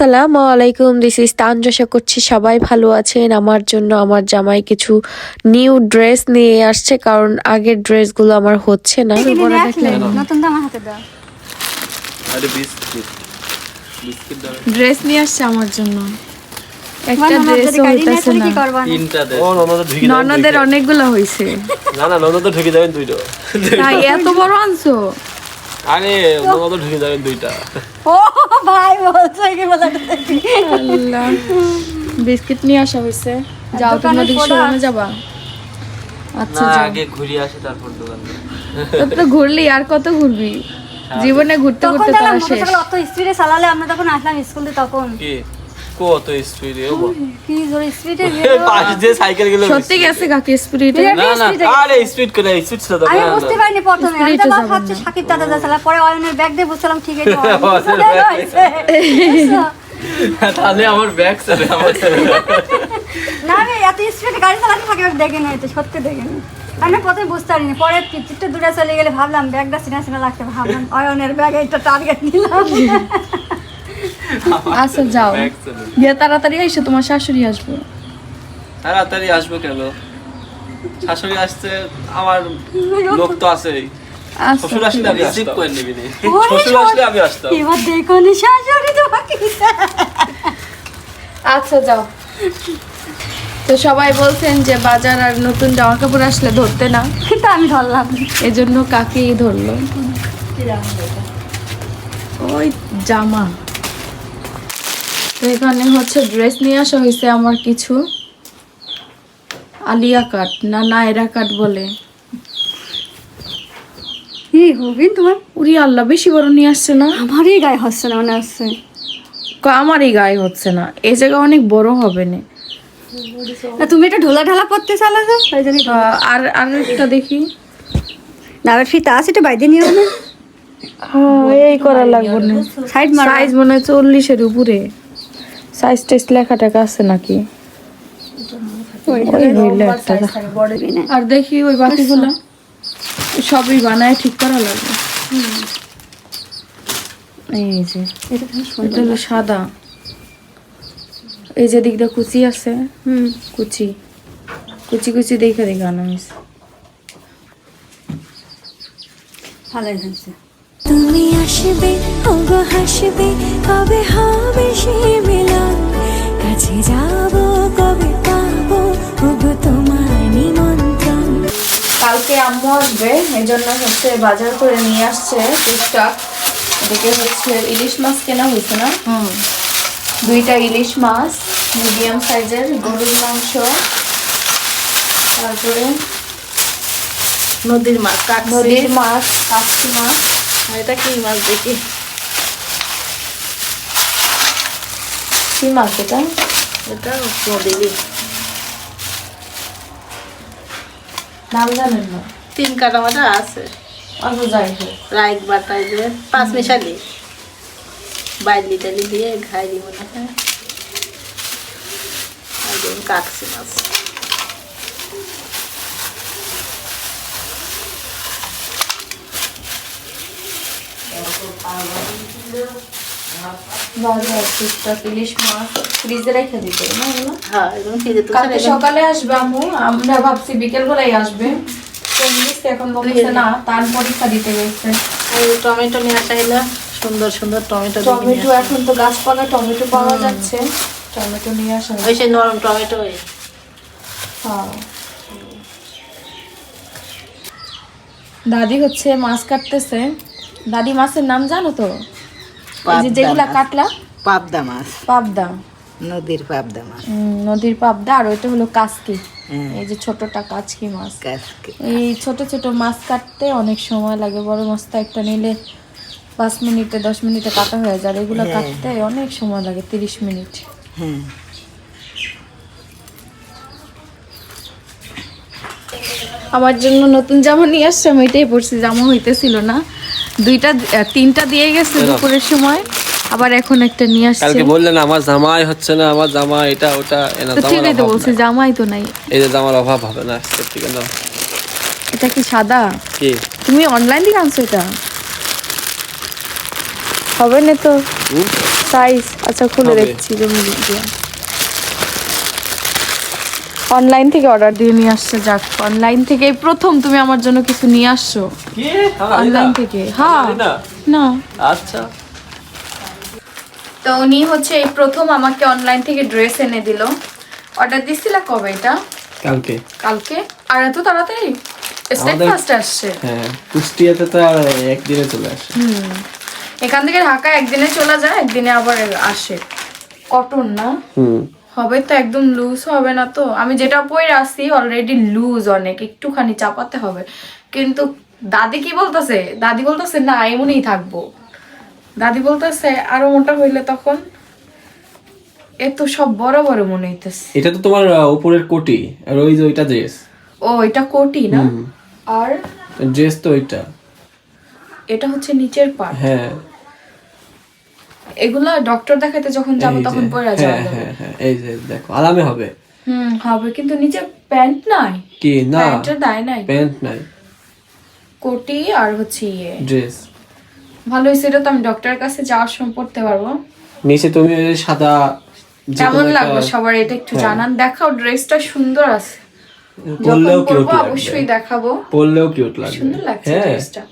সালামু আলাইকুম this is তানজ আশা করছি সবাই ভালো আছেন। আমার জন্য আমার জামাই কিছু নিউ ড্রেস নিয়ে আসছে কারণ আগের ড্রেসগুলো আমার হচ্ছে না। নতুন তো হাতে দাও আরে বিস্কিট বিস্কিট ড্রেস নিয়ে আসছে আমার জন্য। একটা ড্রেসও হইতাছে না? তিনটা দে ও ননদ ঢুকে যাবেন ননদের অনেকগুলো হইছে। না না ননদ ঢুকে যাবেন দুইটা। তাই এত বড় আনছো। আরে ননদ ঢুকে যাবেন দুইটা। ও ভাই বলছে কি বলে আল্লাহ। বিস্কিট নিয়ে আসা হয়েছে। যাও দোকানে তোমরা দিকে যাবা। আচ্ছা না আগে ঘুরে আসে তারপর দোকান তো ঘুরলি আর কত ঘুরবি? জীবনে ঘুরতে ঘুরতে তো তারা শেষ। মোটরসাইকেল অত স্পিডে চালালে আমরা তখন আসলাম স্কুলে তখন কি? কত স্পিড এ কি জোরে স্পিডে পাশ দিয়ে সাইকেল গেল সত্যি গেছে কাকি স্পিরিটে না না আরে স্পিড করে স্পিড তো আমি বুঝতে পারিনি প্রথমে। আমি তো Speed এ ভাব- যাবে ভাবছি সাকিব দাদা যাচ্ছিল পরে অয়নের ব্যাগ দিয়ে ঠিক আছে bag দিয়ে। তাহলে আমার ব্যাগ চলে আমার না। আমি এত স্পিডে গাড়ি চালাতে থাকি আমি দেখিনি হয়তো সত্যি দেখিনি আমি প্রথমে বুঝতে পারিনি পরে চিত্র দূরে চলে গেলে ভাবলাম ব্যাগটা সিনা সিনা লাগতে ভাবলাম অয়নের ব্যাগ এইটা টার্গেট নিলাম। আচ্ছা যাও। গিয়ে তাড়াতাড়ি আইসো তোমার শাশুড়ি আসব। তাড়াতাড়ি আসব কেন? শাশুড়ি আসছে আমার লোক তো আছেই। আচ্ছা। শ্বশুর আসলে আমি রিসিভ করে নিবি শ্বশুর আসলে আমি আসতাম। এবার দেখো নি শাশুড়ি তোমাকে। আচ্ছা যাও। তো সবাই বলছেন যে বাজার আর নতুন জামা কাপড় আসলে ধরতে না। কিন্তু আমি ধরলাম। এজন্য কাকেই ধরলো? ওই জামা। তো এখানে হচ্ছে ড্রেস নিয়ে আসা হয়েছে আমার কিছু আলিয়া কাট না নায়রা কাট বলে। কি হবিন তোমার উরি আল্লাহ বেশি বড় নিয়ে আসছে না? আমারই গায়ে হচ্ছে না মনে হচ্ছে। আমারই গায়ে হচ্ছে না। এই জায়গা অনেক বড় হবে না। না তুমি এটা ঢোলা ঢালা করতে চালা আর আর একটা দেখি। ডাবের ফিতা আছে এটা বাইরে নিও না এই করা লাগবে না। সাইজ মনে হয় চল্লিশের উপরে। সাইজ টেস্ট লেখা টাকা আছে নাকি? আর দেখি ওই বাকিগুলো সবই বানায় ঠিক করা লাগবে। এই যে এটা তুমি হলো সাদা। এই যে দিকটা কুচি আছে। হুম। কুচি। কুচি কুচি দেখে দেখে আনা হয়েছে। ভালোই হয়েছে তুমি আসবে ওগো হাসবে কবে হবে সে মিলন আম্মু আসবে এই জন্য হচ্ছে বাজার করে নিয়ে আসছে টুকটাক এদিকে হচ্ছে ইলিশ মাছ কেনা হয়েছে না? দুইটা ইলিশ মাছ মিডিয়াম সাইজের গরুর মাংস। তারপরে নদীর মাছ নদীর মাছ কাচ্চি মাছ। আর এটা কি মাছ দেখি? কি মাছ এটা? এটা নদীর নাম জানেন না? তিন কাটা মাটা আছে। অত যাই হোক। রাইট বাটাই দিয়ে পাঁচ মিশালি। বাইলি টালি দিয়ে ঘাই দিব না। হ্যাঁ দিন কাটছি মাছ। বাজার টুকটাক ইলিশ মাছ ফ্রিজে রেখে দিতে না এগুলো? হ্যাঁ এরকম ফিরে কালকে সকালে আসবে আম্মু আমরা ভাবছি বিকেল বেলায় আসবে। এখন বলছে না তার পরীক্ষা দিতে গেছে টমেটো নিয়ে আসা সুন্দর সুন্দর টমেটো টমেটো এখন তো গাছপালা টমেটো পাওয়া যাচ্ছে। টমেটো নিয়ে আসা ওই সেই নরম টমেটো হ্যাঁ। দাদি হচ্ছে মাছ কাটতেছে। দাদি মাছের নাম জানো তো? যেগুলা কাটলা পাবদা মাছ। পাবদা। নদীর পাবদা মাছ। নদীর পাবদা আর ওইটা হলো কাসকি। এই যে ছোটটা কাচকি মাছ। এই ছোট ছোট মাছ কাটতে অনেক সময় লাগে। বড় মাছটা একটা নিলে পাঁচ মিনিটে দশ মিনিটে কাটা হয়ে যায়। এগুলো হ্যাঁ। কাটতে অনেক সময় লাগে তিরিশ মিনিট। হ্যাঁ। আমার জন্য নতুন জামা নিয়ে আসছে আমি এটাই পড়ছি জামা হইতেছিল না। দুইটা তিনটা দিয়ে গেছে দুপুরের সময়। আবার এখন একটা নিয়ে আসছে। কালকে বললেন আমার জামাই হচ্ছে না আমার জামা এটা ওটা এনা তো অভাব বলছি জামাই তো নাই। এই যে জামার অভাব হবে না আজকের থেকে না এটা কি সাদা? কি? তুমি অনলাইন থেকে আনছো এটা? হবে না তো? সাইজ আচ্ছা খুলে। দেখছি তুমি অনলাইন থেকে অর্ডার দিয়ে নিয়ে আসছে যাক। অনলাইন থেকে প্রথম তুমি আমার জন্য কিছু নিয়ে আসছো। কি? অনলাইন থেকে। হ্যাঁ। না। না। আচ্ছা। তো উনি হচ্ছে এই প্রথম আমাকে অনলাইন থেকে ড্রেস এনে দিল। অর্ডার দিছিলা কবে এটা? কালকে। কালকে? আর এত তাড়াতাড়ি? স্টেট ফার্স্ট আসছে। হ্যাঁ কুষ্টিয়াতে তো আর একদিনে চলে আসে। হুম। এখান থেকে ঢাকা একদিনে চলে যায় একদিনে আবার আসে। কটন না? হুম। হবে তো একদম লুজ হবে না তো। আমি যেটা পরে আসি অলরেডি লুজ অনেক একটুখানি চাপাতে হবে। কিন্তু দাদি কি বলতেছে? দাদি বলতেছে না এমনই থাকব। দাদি বলতেছে আরও মোটা হইলে তখন এ তো সব বড় বড় মনে হইতেছে। এটা তো তোমার উপরের কোটি আর ওই যে ওইটা ড্রেস ও এটা কোটি না? আর ড্রেস তো ওইটা। এটা হচ্ছে নিচের পার্ট হ্যাঁ। এগুলা ডক্টর দেখাতে যখন যাব তখন পরে হ্যাঁ যাবে। হ্যাঁ হ্যাঁ এই যে দেখো আরামে হবে। হুম হবে কিন্তু নিচে প্যান্ট নাই। কি? না। দেয় নাই। প্যান্ট নাই। কোটি আর হচ্ছে ইয়ে। ড্রেস ভালো হয়েছে এটা তো আমি ডক্টরের কাছে যাওয়ার সময় পড়তে পারব। নিচে তুমি সাদা কেমন লাগল সবার এটা একটু। জানান। দেখাও ড্রেসটা সুন্দর আছে। পরলেও কিউট লাগবে। অবশ্যই দেখাবো। পরলেও কিউট লাগবে। সুন্দর লাগছে ড্রেসটা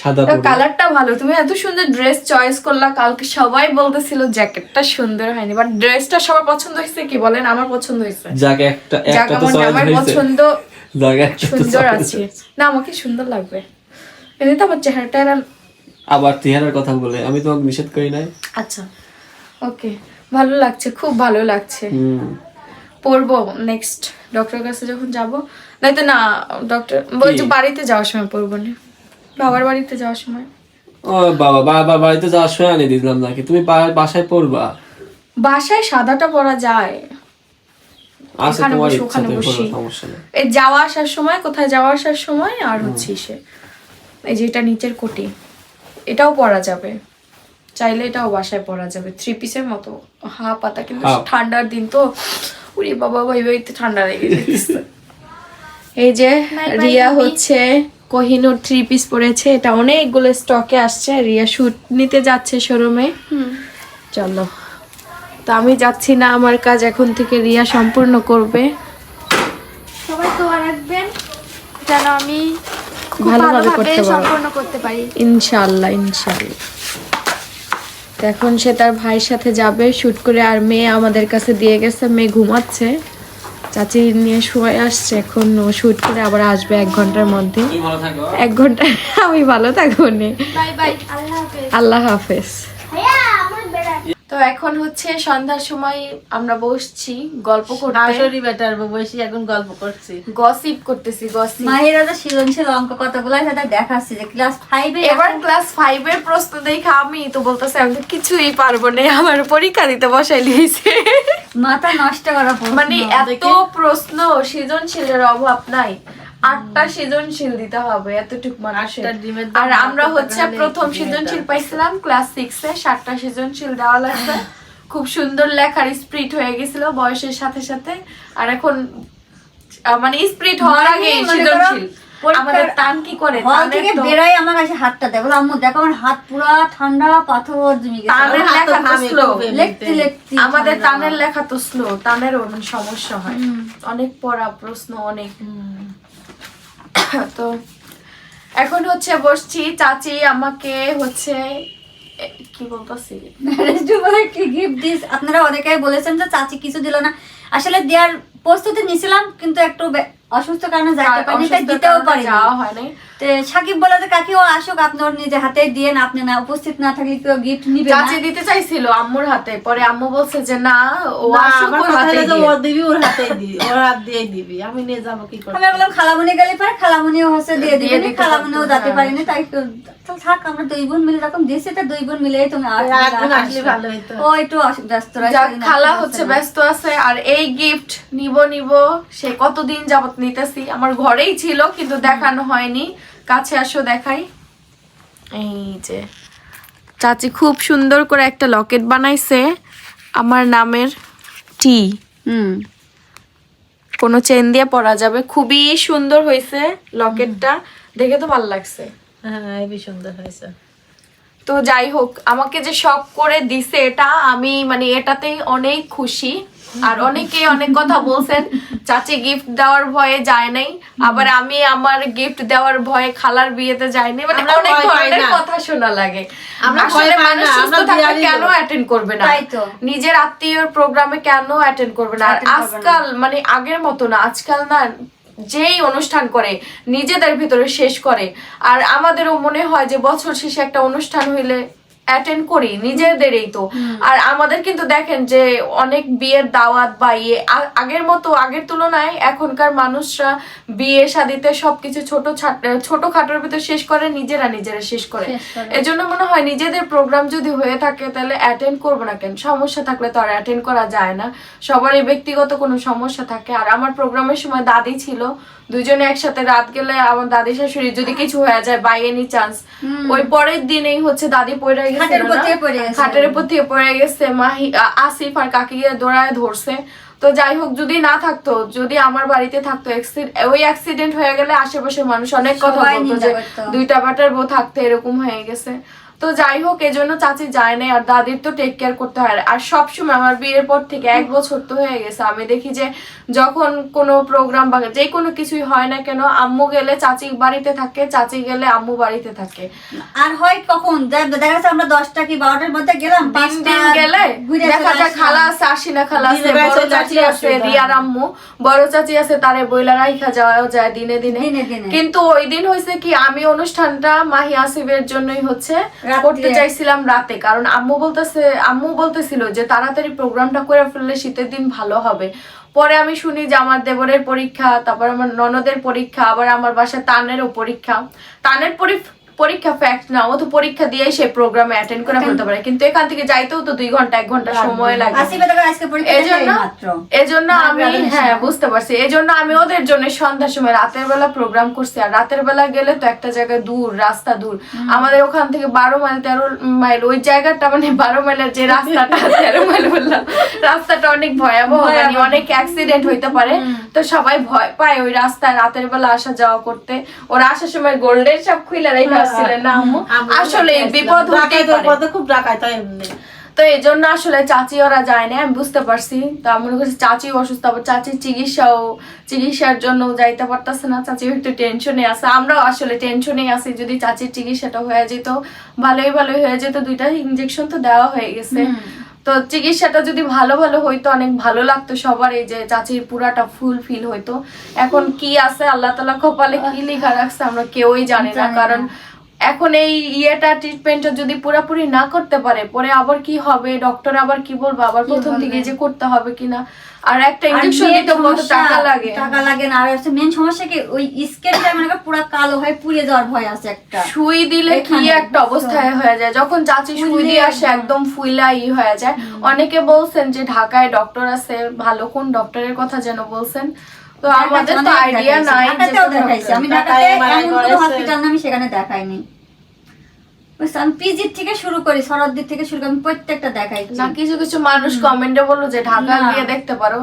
সাদা কালারটা ভালো। তুমি এত সুন্দর ড্রেস চয়েস করলা কালকে সবাই বলতেছিল জ্যাকেটটা সুন্দর হয়নি বাট ড্রেসটা সবার পছন্দ হয়েছে কি বলেন? আমার পছন্দ হয়েছে। যাকে একটা একটা তো আমার পছন্দ তো সুন্দর আছে। না আমাকে সুন্দর লাগবে। এমনিতে আমার চেহারাটা আবার তিহারের কথা বলে আমি তোমাকে নিষেধ করি নাই। আচ্ছা ওকে ভালো লাগছে খুব ভালো লাগছে। পড়ব নেক্সট ডক্টর কাছে যখন যাব। নয়তো না ডক্টর বলছি বাড়িতে যাওয়ার সময় পড়ব না। বাবার বাড়িতে যাওয়ার সময়। ও বাবা বাবা বাড়িতে যাওয়ার সময় আনিয়ে দিলাম নাকি? তুমি বাসায় পড়বা? বাসায় সাদাটা পরা যায়। এখানে ওখানে বসি। এই যাওয়া আসার সময় কোথায় যাওয়া আসার সময় আর হচ্ছে সে এই যে এটা নিচের কোটি। এটাও পরা যাবে। চাইলে এটাও বাসায় পরা যাবে। থ্রি পিসের মতো। হা পাতা কিন্তু ঠান্ডার দিন তো। উড়ি বাবা ভাই ভাইতে ঠান্ডা লেগে এই যে রিয়া হচ্ছে। কোহিনুর থ্রি পিস পরেছে। এটা অনেকগুলো স্টকে আসছে। রিয়া শুট নিতে যাচ্ছে শোরুমে চলো। তো আমি যাচ্ছি না আমার কাজ এখন থেকে রিয়া সম্পূর্ণ করবে। সবাই দোয়া রাখবেন যেন আমি ভালোভাবে করতে পারো। সম্পন্ন করতে পারি। ইনশাল্লাহ ইনশাল্লাহ এখন সে তার ভাইয়ের সাথে যাবে। শুট করে আর মেয়ে আমাদের কাছে দিয়ে গেছে। মেয়ে ঘুমাচ্ছে। চাচি নিয়ে শুয়ে আসছে এখন ও শুট করে আবার আসবে এক ঘণ্টার মধ্যে। এক ঘণ্টা আমি ভালো থাকব নে। বাই বাই আল্লাহ হাফেজ। আল্লাহ হাফেজ। তো এখন হচ্ছে সন্ধ্যার সময় আমরা বসছি গল্প করতে। শাশুড়ি বেটার বসে এখন গল্প করছি। গসিপ করতেছি গসিপ। মাহিরা তো সৃজনশীল অঙ্ক কতগুলো সেটা দেখাচ্ছি যে ক্লাস ফাইভে এবার ক্লাস ফাইভ এর প্রশ্ন দেখে আমি তো বলতেছি আমি কিছুই পারব না আমার পরীক্ষা দিতে বসাই লিয়েছে মাথা নষ্ট করা মানে এত প্রশ্ন সৃজনশীলের অভাব নাই। আটটা সৃজনশীল দিতে হবে এতটুকু মানুষের। আর আমরা হচ্ছে প্রথম সৃজনশীল পাইছিলাম ক্লাস সিক্স এ সাতটা সৃজনশীল দেওয়া লাগছে। খুব সুন্দর লেখার স্প্রিট হয়ে গেছিল বয়সের সাথে সাথে। আর এখন মানে স্প্রিট হওয়ার মানে আগে সৃজনশীল। আমাদের টান কি করে? হল থেকে তো- আমার কাছে হাতটা দেয় আম্মু দেখো আমার হাত পুরা ঠান্ডা পাথর জমে গেছে। টানের লেখা তো লেখতে লেখতে। আমাদের লেখা স্লো টানেরও মানে সমস্যা হয়। অনেক পড়া প্রশ্ন অনেক। তো এখন হচ্ছে বসছি, চাচি আমাকে হচ্ছে কি বলতেছি? কি গিফট দিস আপনারা অনেকেই বলেছেন যে চাচি কিছু দিল না। আসলে দেওয়ার প্রস্তুতি নিছিলাম, কিন্তু একটু অসুস্থ কারণে যাইতে পারিনি তাই দিতেও পারি যাওয়া হয় নাই তো সাকিব বলে যে কাকি ও আসুক আপনি ওর নিজে হাতে দিয়ে আপনি না উপস্থিত না থাকলে কেউ গিফট নিবে না চাচি দিতে চাইছিল আম্মুর হাতে পরে আম্মু বলছে যে না ও আসুক ওর হাতে দিয়ে। ওর দিবি ওর হাতে দিবি ওর হাত দিয়ে দিবি আমি নিয়ে যাব কি করে আমি বললাম খালামুনি গেলে পরে খালামুনিও হচ্ছে দিয়ে দিয়ে দিবে খালামুনিও যেতে হ্যাঁ। পারিনি তাই থাক আমরা দুই বোন মিলে যখন দিয়েছি তা দুই বোন মিলে তুমি। আসলে ভালো হতো। ও একটু ব্যস্ত খালা হচ্ছে ব্যস্ত আছে আর এই গিফট নিব নিব সে কতদিন যাবত নিতেছি। আমার ঘরেই ছিল কিন্তু দেখানো হয়নি। কাছে আসো দেখাই। এই যে চাচি খুব সুন্দর করে একটা লকেট বানাইছে আমার নামের টি হুম। কোনো চেন দিয়ে পরা যাবে। খুবই সুন্দর হয়েছে লকেটটা। দেখে তো ভালো লাগছে। হ্যাঁ সুন্দর হয়েছে। তো যাই হোক আমাকে যে শখ করে দিছে এটা আমি মানে এটাতেই অনেক খুশি। আর অনেকে অনেক কথা বলছেন চাচি গিফট দেওয়ার ভয়ে যায় নাই আবার আমি আমার গিফট দেওয়ার ভয়ে খালার বিয়েতে যাইনি মানে অনেক ধরনের কথা শোনা লাগে আমরা আসলে মানুষ সুস্থ থাকলে কেন। অ্যাটেন্ড করবে না তাই তো। নিজের আত্মীয়র প্রোগ্রামে কেন অ্যাটেন্ড করবে না আর। আজকাল মানে আগের মতো না আজকাল না যেই অনুষ্ঠান করে নিজেদের ভিতরে শেষ করে আর আমাদেরও মনে হয় যে বছর শেষে একটা অনুষ্ঠান হইলে অ্যাটেন্ড করি নিজেদেরই তো। আর আমাদের কিন্তু দেখেন যে অনেক বিয়ের দাওয়াত বা ইয়ে আগের মতো আগের তুলনায় এখনকার মানুষরা বিয়ে শাদিতে সবকিছু ছোট ছোট খাটোর ভিতর শেষ করে নিজেরা নিজেরা শেষ করে। শেষ করে। এজন্য মনে হয় নিজেদের প্রোগ্রাম যদি হয়ে থাকে তাহলে অ্যাটেন্ড করব না কেন? সমস্যা থাকলে তো আর অ্যাটেন্ড করা যায় না। সবারই ব্যক্তিগত কোনো সমস্যা থাকে। আর আমার প্রোগ্রামের সময় দাদি ছিল দুজনে একসাথে রাত গেলে আমার দাদি শাশুড়ি যদি কিছু হয়ে যায় বাই এনি চান্স ওই পরের দিনেই হচ্ছে দাদি পড়ে গেছে খাটের উপর? থেকে পড়ে গেছে। মাহি আসিফ আর কাকিয়ে দৌড়ায় ধরছে তো যাই হোক যদি না থাকতো যদি আমার বাড়িতে থাকতো ওই অ্যাক্সিডেন্ট হয়ে গেলে আশেপাশে মানুষ অনেক কথা বলতো যে দুইটা বাটার বউ থাকতে এরকম হয়ে গেছে তো যাই হোক এজন্য চাচি যায় নাই আর দাদির তো টেক কেয়ার করতে হয় আর সব সময় আমার বিয়ের পর থেকে এক বছর তো হয়ে গেছে আমি দেখি যে যখন কোনো প্রোগ্রাম বা যে কোনো কিছুই হয় না কেন আম্মু গেলে চাচি বাড়িতে থাকে চাচি গেলে আম্মু বাড়িতে থাকে আর হয় কখন দেখা যাচ্ছে আমরা দশটা কি বারোটার মধ্যে গেলাম দিন গেলে দেখা যায়। খালা আছে আশিনা খালা আছে বড় চাচি আছে রিয়ার আম্মু বড় চাচি আছে তারে বইলা রাইখা যাওয়া যায় দিনে দিনে। কিন্তু ওই দিন হয়েছে কি আমি অনুষ্ঠানটা মাহি আসিফের জন্যই হচ্ছে। করতে চাইছিলাম রাতে কারণ আম্মু বলতেছে আম্মু বলতেছিল যে তাড়াতাড়ি প্রোগ্রামটা করে ফেললে শীতের দিন ভালো হবে। পরে আমি শুনি যে আমার দেবরের পরীক্ষা তারপর আমার ননদের পরীক্ষা আবার আমার বাসায় তানেরও পরীক্ষা। তানের পরীক্ষা পরীক্ষা ফ্যাক্ট না ও তো পরীক্ষা দিয়েই সে প্রোগ্রামে অ্যাটেন্ড করে ফেলতে পারে। কিন্তু এখান থেকে যাইতেও তো দুই ঘণ্টা এক ঘণ্টা সময় লাগে এজন্য এজন্য আমি হ্যাঁ বুঝতে পারছি। এজন্য আমি ওদের জন্য সন্ধ্যার সময় রাতের বেলা প্রোগ্রাম করছি। আর রাতের বেলা গেলে তো একটা জায়গায় দূর রাস্তা দূর। আমাদের ওখান থেকে বারো মাইল তেরো মাইল ওই জায়গাটা মানে বারো মাইলের যে রাস্তাটা তেরো মাইল বললাম রাস্তাটা অনেক ভয়াবহ মানে অনেক অ্যাক্সিডেন্ট হইতে পারে। তো সবাই ভয় পায় ওই রাস্তায় রাতের বেলা আসা যাওয়া করতে। ওরা আসার সময় গোল্ডের সব খুলে রেখে আসছিলেন না আম্মু। আসলে বিপদ পারে। খুব ডাকাইত হয় এমনি। তো এই জন্য আসলে চাচি ওরা যায় না আমি বুঝতে পারছি। তো আমি মনে করছি চাচি অসুস্থ আবার চাচির চিকিৎসাও চিকিৎসার জন্য যাইতে পারতেছে না। চাচি একটু টেনশনে আছে। আমরাও আসলে টেনশনে আছি যদি চাচির চিকিৎসাটা হয়ে যেত ভালোই ভালোই হয়ে যেত। দুইটা ইনজেকশন তো দেওয়া হয়ে গেছে। তো চিকিৎসাটা যদি ভালো ভালো হইতো অনেক ভালো লাগতো সবার এই যে চাচির পুরাটা ফুল ফিল হইতো। এখন কি আছে? আল্লাহ তালা কপালে কি লেখা রাখছে আমরা কেউই জানি না। কারণ এখন এই ইয়েটা ট্রিটমেন্টটা যদি পুরোপুরি না করতে পারে পরে আবার কি হবে? ডক্টর আবার কি বলবে? আবার প্রথম? থেকে যে করতে হবে কিনা? আর একটা ইনজেকশন দিতে কত টাকা লাগে? টাকা লাগে না। আর হচ্ছে মেন সমস্যা কি? ওই স্কিনটা মানে পুরো কালো হয়ে পুড়ে যাওয়ার ভয় আছে একটা। সুই দিলে কি একটা অবস্থায় হয়ে যায়? যখন চাচি সুই দিয়ে আসে একদম। একদম ফুইলা ই হয়ে যায়। অনেকে বলছেন যে ঢাকায় ডক্টর আছে ভালো কোন ডক্টরের কথা যেন বলছেন। তো আমাদের তো আইডিয়া নাই আমি ঢাকাতে ঢাকায় এমন কোনো। হসপিটাল আমি সেখানে দেখাইনি। পিজির থেকে শুরু করি শরৎদির থেকে শুরু করি আমি প্রত্যেকটা দেখাইছি না কিছু কিছু মানুষ কমেন্টে বলল যে ঢাকা গিয়ে দেখতে পারো।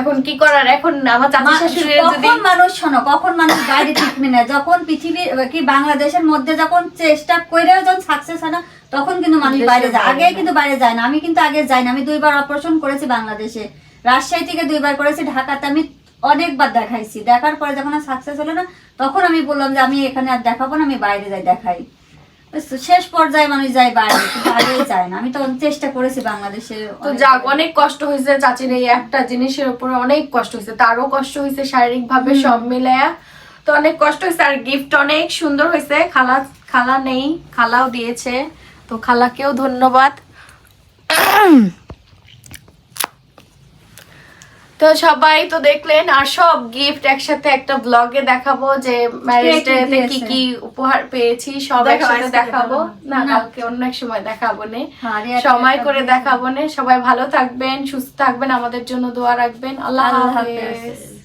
এখন কি করার? এখন আমার চাচি শাশুড়ির যদি মানুষ শোনো কখন মানুষ বাইরে ট্রিটমেন্ট নেয় যখন পৃথিবীর কি বাংলাদেশের মধ্যে যখন চেষ্টা করেও যখন সাকসেস হয় না তখন কিন্তু মানুষ বাইরে যায়। আগে কিন্তু বাইরে যায় না। আমি কিন্তু আগে যাই না। আমি দুইবার অপারেশন করেছি বাংলাদেশে। রাজশাহী থেকে দুইবার করেছি ঢাকাতে আমি অনেকবার দেখাইছি। দেখার পরে যখন সাকসেস হলো না তখন আমি বললাম যে আমি এখানে আর দেখাবো না আমি বাইরে যাই দেখাই? শেষ পর্যায়ে মানুষ যায় বাইরে কিন্তু আগে যায় না। আমি তো চেষ্টা করেছি বাংলাদেশে তো যাক অনেক কষ্ট হয়েছে চাচির এই একটা জিনিসের উপরে অনেক কষ্ট হয়েছে। তারও কষ্ট হয়েছে শারীরিক ভাবে সব মিলায়া তো অনেক কষ্ট হয়েছে আর গিফট অনেক সুন্দর হয়েছে। খালা খালা নেই খালাও দিয়েছে। তো খালাকেও ধন্যবাদ। তো সবাই তো দেখলেন আর সব গিফট একসাথে একটা ব্লগে দেখাবো যে ম্যারেজ কে কি কি কি উপহার পেয়েছি সব একসাথে দেখাবো। না। কালকে অন্য এক সময় দেখাবো নে। হ্যাঁ, সময় করে দেখাবো। নে। সবাই ভালো থাকবেন সুস্থ থাকবেন আমাদের জন্য দোয়া রাখবেন। আল্লাহ হাফেজ।